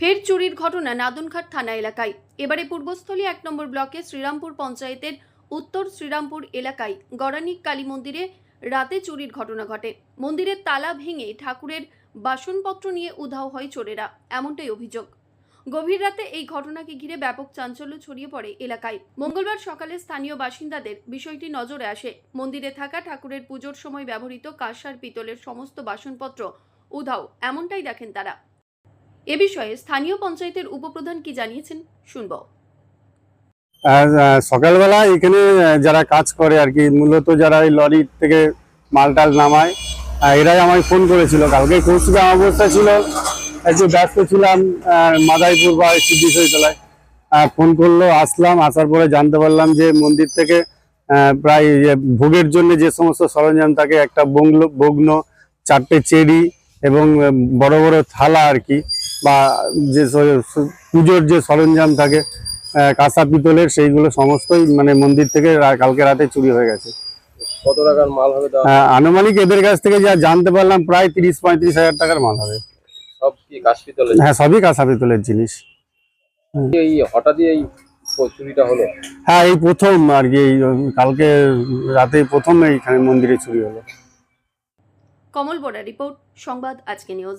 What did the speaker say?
ফের চুরির ঘটনা নাদনঘাট থানা এলাকায়। এবারে পূর্বস্থলী এক নম্বর ব্লকে শ্রীরামপুর পঞ্চায়েতের উত্তর শ্রীরামপুর এলাকায় গড়ানিক কালী মন্দিরে রাতে চুরির ঘটনা ঘটে। মন্দিরের তালা ভেঙে ঠাকুরের বাসনপত্র নিয়ে উধাও হয় চোরেরা, এমনটাই অভিযোগ। গভীর রাতে এই ঘটনাকে ঘিরে ব্যাপক চাঞ্চল্য ছড়িয়ে পড়ে এলাকায়। মঙ্গলবার সকালে স্থানীয় বাসিন্দাদের বিষয়টি নজরে আসে। মন্দিরে থাকা ঠাকুরের পুজোর সময় ব্যবহৃত কাঁসার পিতলের সমস্ত বাসনপত্র উধাও, এমনটাই দেখেন তারা। এ বিষয়ে স্থানীয় পঞ্চায়েতের উপপ্রধান কি জানিয়েছেন শুনব। সকালবেলা এখানে যারা কাজ করে আর কি মূলত যারা এই লরি থেকে মাল টাল নামায় এরাই আমায় ফোন করেছিল। কালকে কৌশিক অবস্থা ছিল একটু ব্যস্ত ছিলাম আহ, মাদারীপুর বা সিদ্ধিশৈতলায় ফোন করল আসলাম আসার পরে জানতে পারলাম যে মন্দির থেকে প্রায় ভোগের জন্য যে সমস্ত সরঞ্জাম থাকে একটা বগ্ন চারটে চেরি এবং বড় বড় থালা আর কি বা যে পুজোর যে সরঞ্জাম থাকে কাঁসা পিতলের সেইগুলো সমস্তই মানে মন্দির থেকে কালকে রাতে চুরি হয়ে গেছে। কত টাকার মাল হবে আনুমানিক এদের কাছ থেকে যা জানতে পারলাম প্রায় তিরিশ পঁয়ত্রিশ হাজার টাকার মাল হবে। সব কি হ্যাঁ সবই কাঁসা পিতলের জিনিস। এই হঠাৎই এই চুরিটা হলো? হ্যাঁ এই প্রথম আর কি এই কালকে রাতে প্রথম এইখানে মন্দিরে চুরি হলো। কমল বোরা রিপোর্ট সংবাদ আজকে নিউজ।